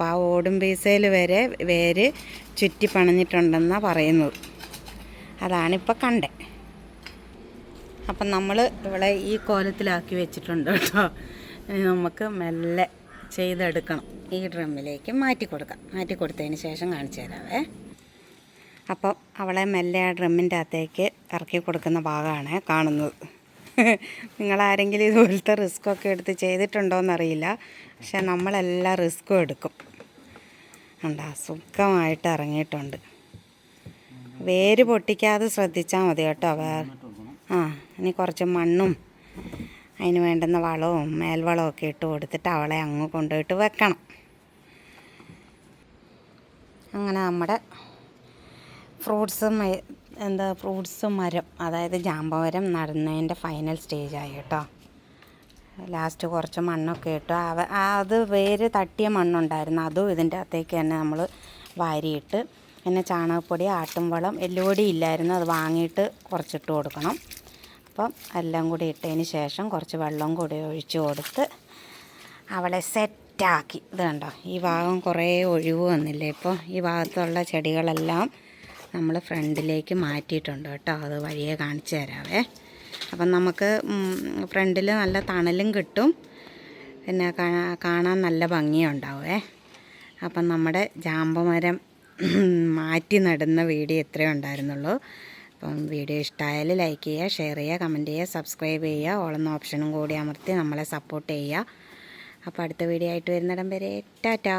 അപ്പോൾ ആ ഓടും പീസയിൽ വരെ വേര് ചുറ്റി പണിഞ്ഞിട്ടുണ്ടെന്നാണ് പറയുന്നത്. അതാണിപ്പോൾ കണ്ടേ. അപ്പം നമ്മൾ ഇവിടെ ഈ കോലത്തിലാക്കി വെച്ചിട്ടുണ്ട് കേട്ടോ. നമുക്ക് മെല്ലെ ചെയ്തെടുക്കണം. ഈ ഡ്രമ്മിലേക്ക് മാറ്റി കൊടുക്കാം. മാറ്റി കൊടുത്തതിന് ശേഷം കാണിച്ചു തരാവേ. അപ്പം അവളെ മെല്ലെ ആ ഡ്രമ്മിന്റെ അകത്തേക്ക് ഇറക്കി കൊടുക്കുന്ന ഭാഗമാണ് കാണുന്നത്. നിങ്ങളാരെങ്കിലും ഇതുപോലത്തെ റിസ്ക്കൊക്കെ എടുത്ത് ചെയ്തിട്ടുണ്ടോയെന്നറിയില്ല പക്ഷെ നമ്മളെല്ലാം റിസ്ക്കും എടുക്കും. ഉണ്ടാ സുഖമായിട്ട് ഇറങ്ങിയിട്ടുണ്ട്. വേര് പൊട്ടിക്കാതെ ശ്രദ്ധിച്ചാൽ മതി കേട്ടോ വേറെ ആ ഇനി കുറച്ച് മണ്ണും അതിന് വേണ്ടുന്ന വളവും മേൽവളവും ഒക്കെ ഇട്ട് കൊടുത്തിട്ട് അവളെ അങ്ങ് കൊണ്ടുപോയിട്ട് വെക്കണം. അങ്ങനെ നമ്മുടെ ഫ്രൂട്ട്സും എന്താ ഫ്രൂട്ട്സ് മരം അതായത് ജാമ്പമരം നടുന്നതിന്റെ ഫൈനൽ സ്റ്റേജായി കേട്ടോ. ലാസ്റ്റ് കുറച്ച് മണ്ണൊക്കെ ഇട്ടു അവ അത് വേര് തട്ടിയ മണ്ണുണ്ടായിരുന്നു. അതും ഇതിന്റെ അകത്തേക്ക് തന്നെ നമ്മൾ വാരിയിട്ട് പിന്നെ ചാണകപ്പൊടി ആട്ടുംവളം എല്ലുപൊടി ഇല്ലായിരുന്നു. അത് വാങ്ങിയിട്ട് കുറച്ചിട്ട് കൊടുക്കണം. അപ്പം എല്ലാം കൂടി ഇട്ടതിന് ശേഷം കുറച്ച് വെള്ളം കൂടി ഒഴിച്ചു കൊടുത്ത് അവളെ സെറ്റാക്കി. ഇത് കണ്ടോ? ഈ ഭാഗം കുറേ ഒഴിവ് വന്നില്ലേ? ഇപ്പോൾ ഈ ഭാഗത്തുള്ള ചെടികളെല്ലാം നമ്മൾ ഫ്രണ്ടിലേക്ക് മാറ്റിയിട്ടുണ്ട് കേട്ടോ. അത് വഴിയെ കാണിച്ചു തരാവേ. അപ്പം നമുക്ക് ഫ്രണ്ടിൽ നല്ല തണലും കിട്ടും. പിന്നെ കാണാൻ നല്ല ഭംഗിയുണ്ടാവേ അപ്പം നമ്മുടെ ജാമ്പമരം മാറ്റി നടുന്ന വീഡിയോ ഇത്രയേ ഉണ്ടായിരുന്നുള്ളൂ. അപ്പം വീഡിയോ ഇഷ്ടമായാൽ ലൈക്ക് ചെയ്യുക ഷെയർ ചെയ്യുക കമന്റ് ചെയ്യുക സബ്സ്ക്രൈബ് ചെയ്യുക ഓളെന്ന ഓപ്ഷനും കൂടി അമർത്തി നമ്മളെ സപ്പോർട്ട് ചെയ്യുക. അപ്പോൾ അടുത്ത വീഡിയോ ആയിട്ട് വരുന്നിടം വരെ ടാറ്റാ!